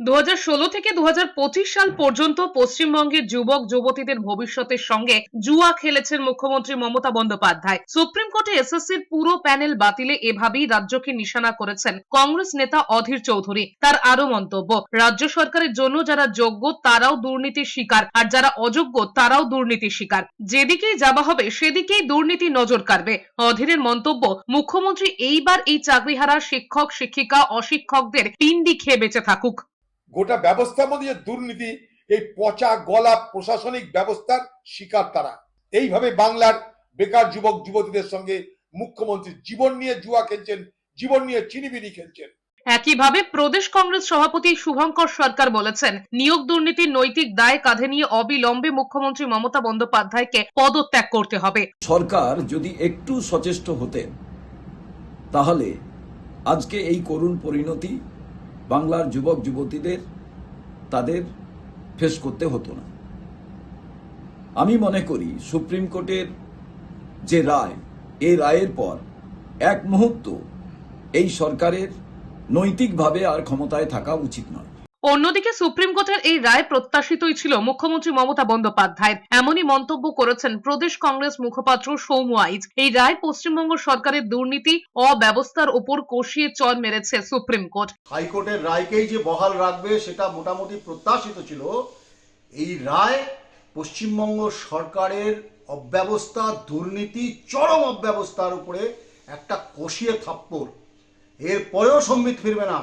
দু হাজার ষোলো থেকে দু হাজার পঁচিশ সাল পর্যন্ত পশ্চিমবঙ্গের যুবক, যুবতীদের ভবিষ্যতের সঙ্গে জুয়া খেলেছেন মুখ্যমন্ত্রী মমতা বন্দ্যোপাধ্যায়। সুপ্রিম কোর্টে এসএসসির পুরো প্যানেল বাতিলে এভাবেই রাজ্যকে নিশানা করেছেন কংগ্রেস নেতা অধীর চৌধুরী। তার আরও মন্তব্য, রাজ্য সরকারের জন্য যারা যোগ্য তারাও দুর্নীতির শিকার, আর যারা অযোগ্য তারাও দুর্নীতির শিকার। যেদিকেই যাওয়া হবে সেদিকেই দুর্নীতি নজর কাড়বে। অধীরের মন্তব্য, মুখ্যমন্ত্রী এইবার এই চাকরিহারা শিক্ষক, শিক্ষিকা, অশিক্ষকদের পিন্ডি খেয়ে বেঁচে থাকুক। গোটা ব্যবস্থার মধ্যে যে দুর্নীতি এই পচা গলা প্রশাসনিক ব্যবস্থার শিকার তারা। এইভাবে বাংলার বেকার যুবক যুবতীদের সঙ্গে মুখ্যমন্ত্রী জীবন নিয়ে জুয়া খেলছেন জীবন নিয়ে চিনিবিনি খেলছেন। একইভাবে প্রদেশ কংগ্রেস সভাপতি শুভঙ্কর সরকার বলেছেন নিয়োগ দুর্নীতির নৈতিক দায় কাঁধে নিয়ে অবিলম্বে মুখ্যমন্ত্রী মমতা বন্দ্যোপাধ্যায়কে পদত্যাগ করতে হবে। সরকার যদি একটু সচেষ্ট হতেন তাহলে আজকে এই করুণ পরিণতি বাংলার যুবক যুবতীদের তাদের ফেস করতে হতো না। আমি মনে করি সুপ্রিম কোর্টের যে রায়, এই রায়ের পর এক মুহূর্ত এই সরকারের নৈতিকভাবে আর ক্ষমতায় থাকা উচিত নয়। অন্যদিকে সুপ্রিম কোর্টের এই রায় প্রত্যাশিতই ছিল মুখ্যমন্ত্রী মমতা বন্দ্যোপাধ্যায়ের। এমনই মন্তব্য করেছেন প্রদেশ কংগ্রেস মুখপাত্র সৌম্য আইচ। এই রায় পশ্চিমবঙ্গ সরকারের দুর্নীতি, অব্যবস্থার ওপর কষিয়ে চর মেরেছে সুপ্রিম কোর্ট। হাইকোর্টের রায়কেই যে বহাল রাখবে সেটা মোটামুটি প্রত্যাশিত ছিল। এই রায় পশ্চিমবঙ্গ সরকারের অব্যবস্থা, দুর্নীতি, চরম অব্যবস্থার উপরে একটা কষিয়ে থাপ্পড়। এরপরেও সম্বিত ফিরবে না।